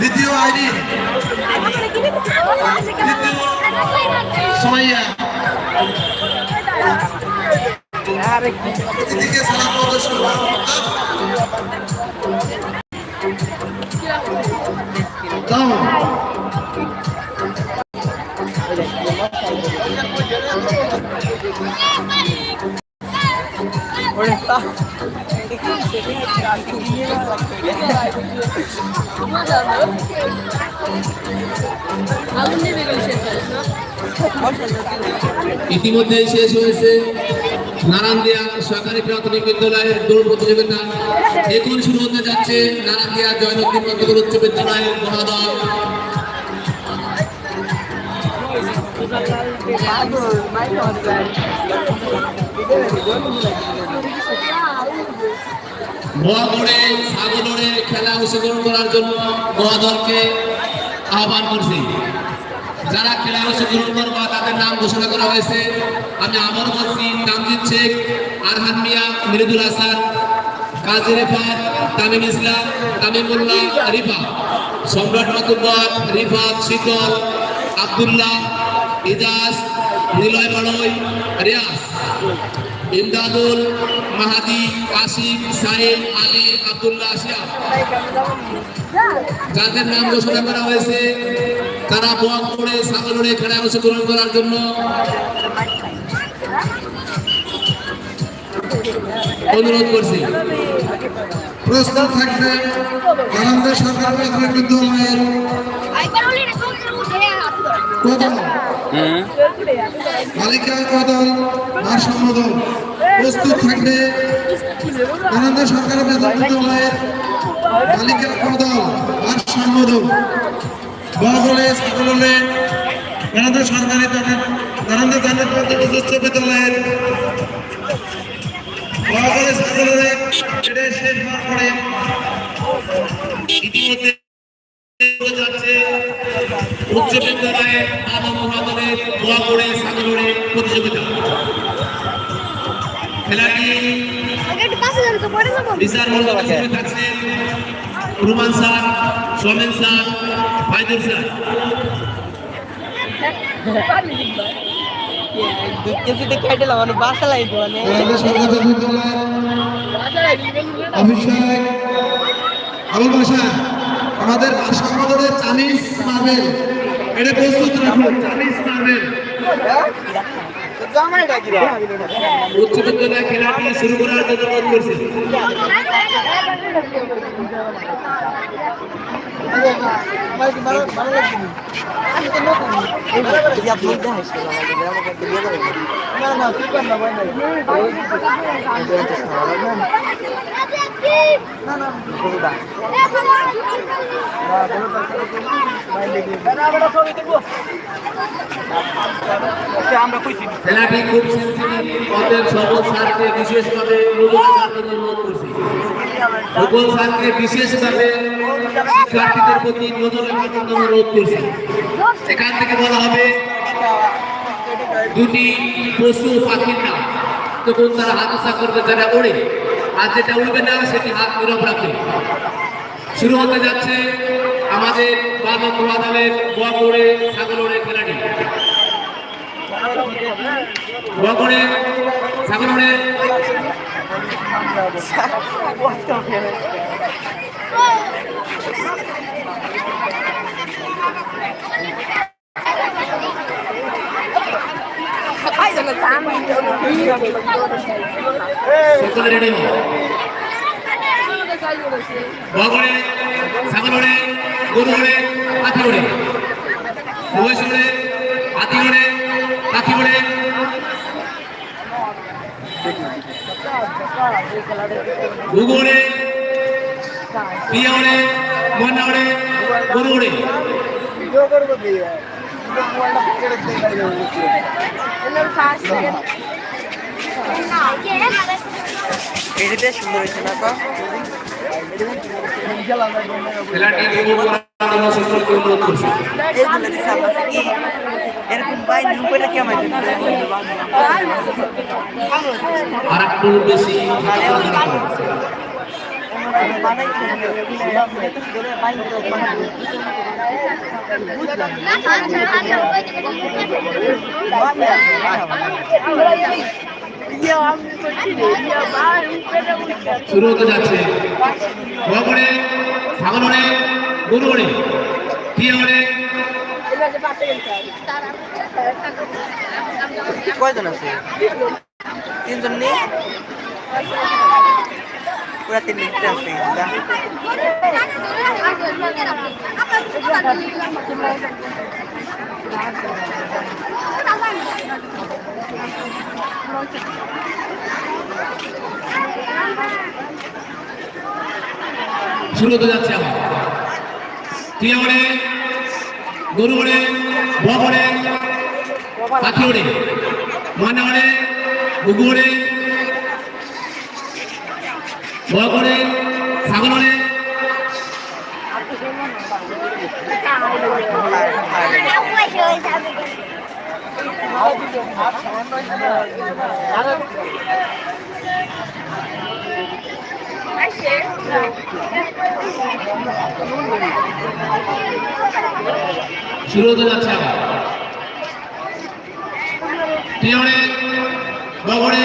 দ্বিতীয় আইডি। সোমাইয়া। এদিকে সালাম প্রদর্শন দাও। আগুন ইতিমধ্যে শেষ হয়েছে নারায়ণদিয়া সরকারি প্রাথমিক বিদ্যালয়ের দৌড় প্রতিযোগিতা। এখন শুরু হতে যাচ্ছে নারায়ণদিয়া জয়নুদ্দিন মন্ত্রকর উচ্চ বিদ্যালয়ের মহাদল। মহাগড়ে খেলা অংশগ্রহণ করার জন্য মহাদলকে আহ্বান করছি। যারা খেলায় অংশগ্রহণ করবা তাদের নাম ঘোষণা করা হয়েছে, আমি আবার বলছি তামজিদ শেখ, আরহান মিয়া মৃদুল হাসান, কাজী রেফাত, তামিম ইসলাম তামিমুল্লাহ রিফা, সম্রাট মাতুব্বর, রিফাত শীতল আবদুল্লাহ, ইজাজ, নিলয় বাড়ই রিয়াজ, ইমদাদুল মাহাদি কাশিম সাহেব আলী আবদুল্লাহ আসিয়া। যাদের নাম ঘোষণা করা হয়েছে তারা বক করে ছাগলরে খেলায় অংশগ্রহণ করার জন্য। অনুরোধ করছি। প্রস্তুত থাকবে। আনন্দ সরকার প্রাথমিক বিদ্যালয়ের কদল বালিকা কদল ভারসাম্য দল প্রস্তুত থাকবে। আনন্দ সরকার প্রাথমিক বিদ্যালয়ের বালিকা কদল ভারসাম্য দল বগলে সকলে আনন্দ সরকারি আনন্দ প্রাথমিক উচ্চ বিদ্যালয়ের সকলে এটা শেষ হওয়ার পরে ইতিমধ্যে উচ্চ বিদ্যালয়ে আদম মহাদলের করে ছাগলরে প্রতিযোগিতা। খেলাটি বিচার থাকছেন Ruman sir Somen sir Faidul sir. Abhishek Abul বাসা আমাদের চামিস মার্বেল। এটা প্রস্তুত রাখুন। চামিস মার্বেল। জামাই ডাকি উচ্চ বিদ্যালয়ে খেলাটি শুরু করার জন্য অনুরোধ করছি আমার কইছি খেলাটি খুব সেন্সিটিভ অতএব বিশেষভাবে বিশেষভাবে শিক্ষার্থীদের প্রতি নজর রাখার জন্য এখান থেকে বলা হবে, দুটি পশু পাখির নাম। তখন তারা হাত উঁচা করবে, যারা ওড়ে। আর যেটা উড়বে না, সেটি হাত নীরব রাখবে। শুরু হতে যাচ্ছে আমাদের বালক মহাদলের বগড়ে ছাগলড়ে খেলাটি। বগড়ে রেডি হন বগড়ে ছাগলড়ে গরু ওড়ে পাখি ওড়ে মহিষ ওড়ে হাতি ওড়ে পাখি ওড়ে ঘুঘু ওড়ে পিয়া ওড়ে মন্না ওড়ে গরু ওড়ে ভিডিও করব দিয়ে মোবাইলটা পকেটে দিয়ে এটাতে সুন্দর হয়েছে না। তো খেলাটি অনুরোধ করছি এরকম করে কেমন আর একটু বেশি হাতে করে দাঁড়াতে হবে। বানাইছে বাইরে বুঝলাম শুরু হতে যাচ্ছে। বগড়ে ছাগলড়ে গরুড়ে কি ওড়ে কয়জন আছে? তিনজন নেই? তিন মিনিট আছে, যা। শুরু হতে যাচ্ছে আবার কি ওড়ে গরু ওড়ে ওড়ে পাখি ওড়ে মানে ওড়ে গুগু ওড়ে ওড়ে ছাগল ওড়ে শুরু হতে যাচ্ছে আবার। কি ওড়ে বগ ওড়ে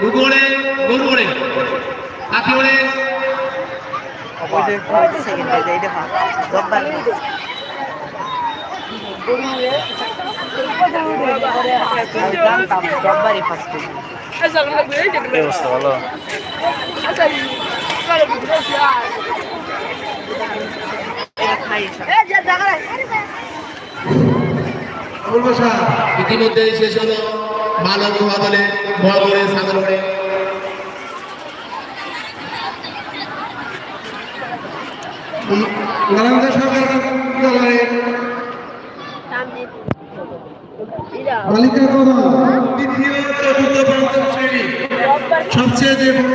ওড়ে গরু ওড়ে হাতি ওড়ে। মহিষ ওড়ে কি ওড়ে গরু ওড়ে কি ওড়ে মহিষ ওড়ে হাতি ওড়ে ওড়ে গুগু ওড়ে গরু ওড়ে পাখি ওড়ে সেকেন্ড এই দেখা জব্বার জানতাম জব্বারই ফার্স্ট ব্যবস্থা ভালো। ইতিমধ্যে শেষ হলো বগড়ে সাগরড়ে নারায়ণগঞ্জ সরকারি বিদ্যালয়ের বালিকা দ্বিতীয় চতুর্থ পঞ্চম শ্রেণি। সবচেয়ে যে বড়